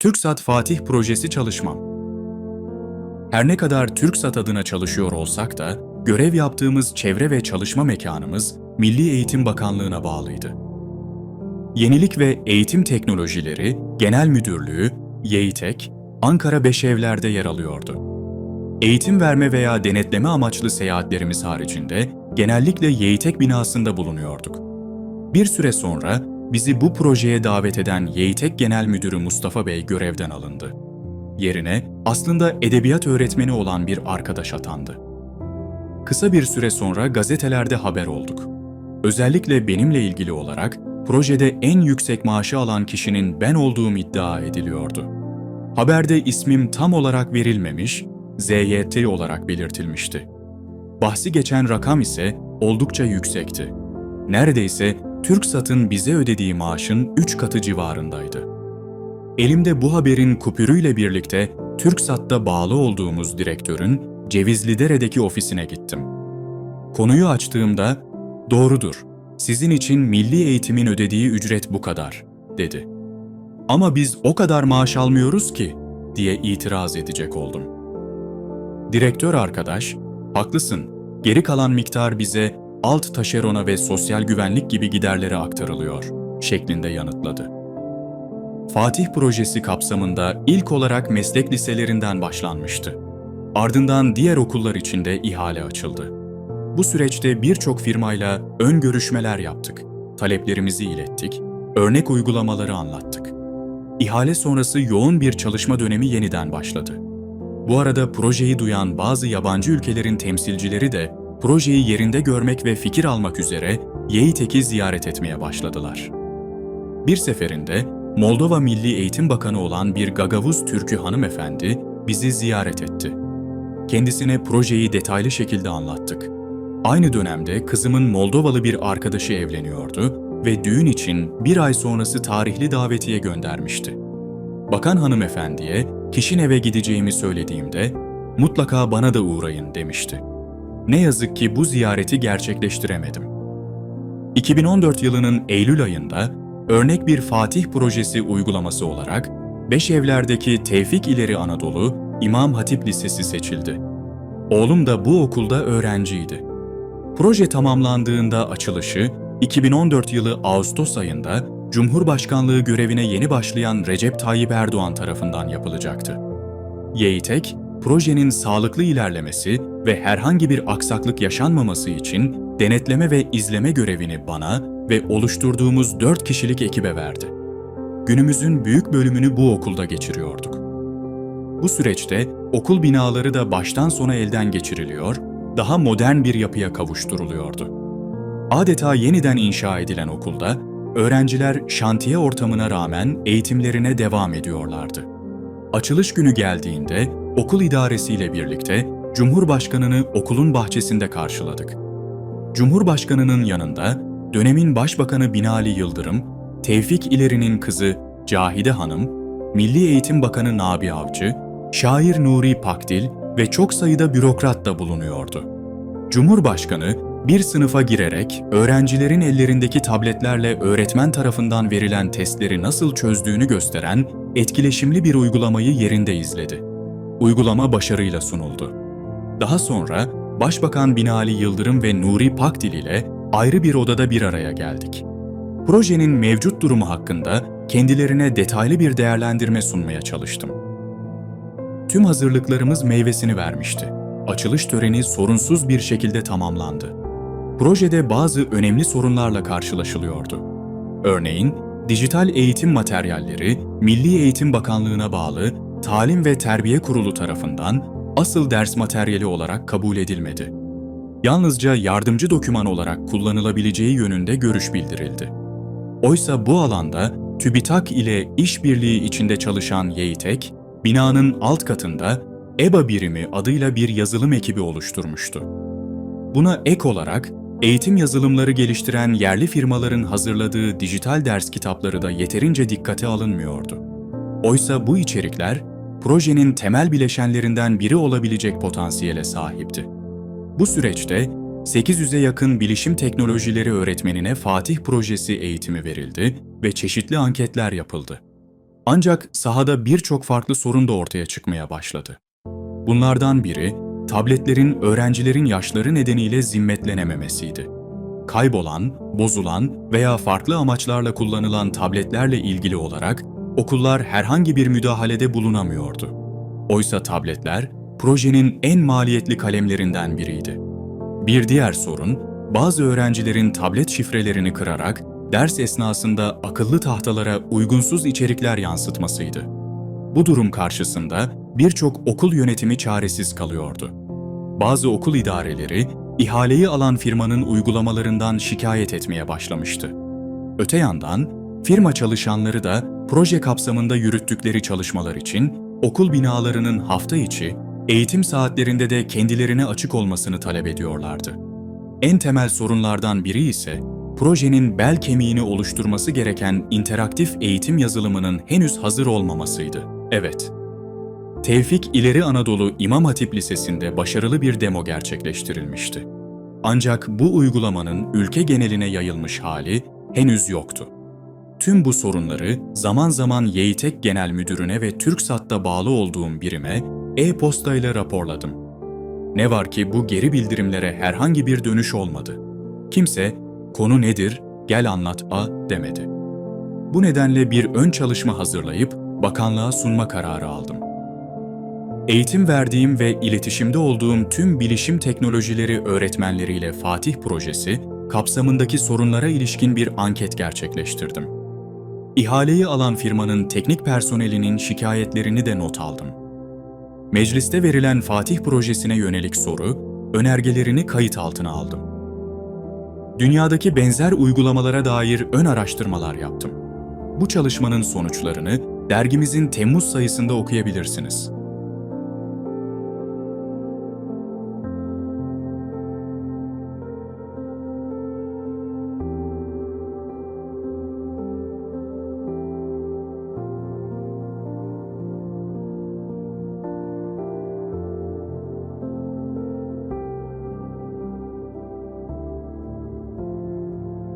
TürkSat Fatih Projesi çalışmam. Her ne kadar TürkSat adına çalışıyor olsak da, görev yaptığımız çevre ve çalışma mekanımız Milli Eğitim Bakanlığı'na bağlıydı. Yenilik ve Eğitim Teknolojileri Genel Müdürlüğü, YEİTEK, Ankara Beşevler'de yer alıyordu. Eğitim verme veya denetleme amaçlı seyahatlerimiz haricinde genellikle YEİTEK binasında bulunuyorduk. Bir süre sonra bizi bu projeye davet eden YEİTEK Genel Müdürü Mustafa Bey görevden alındı. Yerine aslında edebiyat öğretmeni olan bir arkadaş atandı. Kısa bir süre sonra gazetelerde haber olduk. Özellikle benimle ilgili olarak projede en yüksek maaşı alan kişinin ben olduğum iddia ediliyordu. Haberde ismim tam olarak verilmemiş, ZYT olarak belirtilmişti. Bahsi geçen rakam ise oldukça yüksekti. Neredeyse TürkSat'ın bize ödediği maaşın 3 katı civarındaydı. Elimde bu haberin kupürüyle birlikte TürkSat'ta bağlı olduğumuz direktörün Cevizlidere'deki ofisine gittim. Konuyu açtığımda, "Doğrudur. Sizin için milli eğitimin ödediği ücret bu kadar." dedi. "Ama biz o kadar maaş almıyoruz ki." diye itiraz edecek oldum. Direktör arkadaş, "Haklısın. Geri kalan miktar bize alt taşerona ve sosyal güvenlik gibi giderlere aktarılıyor." şeklinde yanıtladı. Fatih projesi kapsamında ilk olarak meslek liselerinden başlanmıştı. Ardından diğer okullar için de ihale açıldı. Bu süreçte birçok firmayla ön görüşmeler yaptık. Taleplerimizi ilettik, örnek uygulamaları anlattık. İhale sonrası yoğun bir çalışma dönemi yeniden başladı. Bu arada projeyi duyan bazı yabancı ülkelerin temsilcileri de projeyi yerinde görmek ve fikir almak üzere YEİTEK'i ziyaret etmeye başladılar. Bir seferinde Moldova Milli Eğitim Bakanı olan bir Gagavuz Türk'ü hanımefendi bizi ziyaret etti. Kendisine projeyi detaylı şekilde anlattık. Aynı dönemde kızımın Moldovalı bir arkadaşı evleniyordu ve düğün için bir ay sonrası tarihli davetiye göndermişti. Bakan hanımefendiye Kişinev'e gideceğimi söylediğimde mutlaka bana da uğrayın demişti. Ne yazık ki bu ziyareti gerçekleştiremedim. 2014 yılının Eylül ayında örnek bir Fatih projesi uygulaması olarak Beşevler'deki Tevfik İleri Anadolu İmam Hatip Lisesi seçildi. Oğlum da bu okulda öğrenciydi. Proje tamamlandığında açılışı 2014 yılı Ağustos ayında Cumhurbaşkanlığı görevine yeni başlayan Recep Tayyip Erdoğan tarafından yapılacaktı. YEİTEK, projenin sağlıklı ilerlemesi ve herhangi bir aksaklık yaşanmaması için denetleme ve izleme görevini bana ve oluşturduğumuz 4 kişilik ekibe verdi. Günümüzün büyük bölümünü bu okulda geçiriyorduk. Bu süreçte okul binaları da baştan sona elden geçiriliyor, daha modern bir yapıya kavuşturuluyordu. Adeta yeniden inşa edilen okulda öğrenciler şantiye ortamına rağmen eğitimlerine devam ediyorlardı. Açılış günü geldiğinde okul idaresiyle birlikte Cumhurbaşkanını okulun bahçesinde karşıladık. Cumhurbaşkanının yanında dönemin Başbakanı Binali Yıldırım, Tevfik İleri'nin kızı Cahide Hanım, Milli Eğitim Bakanı Nabi Avcı, şair Nuri Pakdil ve çok sayıda bürokrat da bulunuyordu. Cumhurbaşkanı bir sınıfa girerek öğrencilerin ellerindeki tabletlerle öğretmen tarafından verilen testleri nasıl çözdüğünü gösteren etkileşimli bir uygulamayı yerinde izledi. Uygulama başarıyla sunuldu. Daha sonra Başbakan Binali Yıldırım ve Nuri Pakdil ile ayrı bir odada bir araya geldik. Projenin mevcut durumu hakkında kendilerine detaylı bir değerlendirme sunmaya çalıştım. Tüm hazırlıklarımız meyvesini vermişti. Açılış töreni sorunsuz bir şekilde tamamlandı. Projede bazı önemli sorunlarla karşılaşılıyordu. Örneğin, dijital eğitim materyalleri Milli Eğitim Bakanlığı'na bağlı Talim ve Terbiye Kurulu tarafından asıl ders materyali olarak kabul edilmedi. Yalnızca yardımcı doküman olarak kullanılabileceği yönünde görüş bildirildi. Oysa bu alanda TÜBİTAK ile işbirliği içinde çalışan YEİTEK, binanın alt katında EBA birimi adıyla bir yazılım ekibi oluşturmuştu. Buna ek olarak eğitim yazılımları geliştiren yerli firmaların hazırladığı dijital ders kitapları da yeterince dikkate alınmıyordu. Oysa bu içerikler projenin temel bileşenlerinden biri olabilecek potansiyele sahipti. Bu süreçte 800'e yakın bilişim teknolojileri öğretmenine Fatih projesi eğitimi verildi ve çeşitli anketler yapıldı. Ancak sahada birçok farklı sorun da ortaya çıkmaya başladı. Bunlardan biri, tabletlerin öğrencilerin yaşları nedeniyle zimmetlenememesiydi. Kaybolan, bozulan veya farklı amaçlarla kullanılan tabletlerle ilgili olarak okullar herhangi bir müdahalede bulunamıyordu. Oysa tabletler, projenin en maliyetli kalemlerinden biriydi. Bir diğer sorun, bazı öğrencilerin tablet şifrelerini kırarak ders esnasında akıllı tahtalara uygunsuz içerikler yansıtmasıydı. Bu durum karşısında birçok okul yönetimi çaresiz kalıyordu. Bazı okul idareleri ihaleyi alan firmanın uygulamalarından şikayet etmeye başlamıştı. Öte yandan firma çalışanları da proje kapsamında yürüttükleri çalışmalar için okul binalarının hafta içi eğitim saatlerinde de kendilerine açık olmasını talep ediyorlardı. En temel sorunlardan biri ise projenin bel kemiğini oluşturması gereken interaktif eğitim yazılımının henüz hazır olmamasıydı. Evet. Tevfik İleri Anadolu İmam Hatip Lisesi'nde başarılı bir demo gerçekleştirilmişti. Ancak bu uygulamanın ülke geneline yayılmış hali henüz yoktu. Tüm bu sorunları zaman zaman YİTEK Genel Müdürüne ve TürkSat'ta bağlı olduğum birime e-posta ile raporladım. Ne var ki bu geri bildirimlere herhangi bir dönüş olmadı. Kimse konu nedir, gel anlat a demedi. Bu nedenle bir ön çalışma hazırlayıp bakanlığa sunma kararı aldım. Eğitim verdiğim ve iletişimde olduğum tüm bilişim teknolojileri öğretmenleriyle Fatih projesi kapsamındaki sorunlara ilişkin bir anket gerçekleştirdim. İhaleyi alan firmanın teknik personelinin şikayetlerini de not aldım. Mecliste verilen Fatih projesine yönelik soru, önergelerini kayıt altına aldım. Dünyadaki benzer uygulamalara dair ön araştırmalar yaptım. Bu çalışmanın sonuçlarını dergimizin Temmuz sayısında okuyabilirsiniz.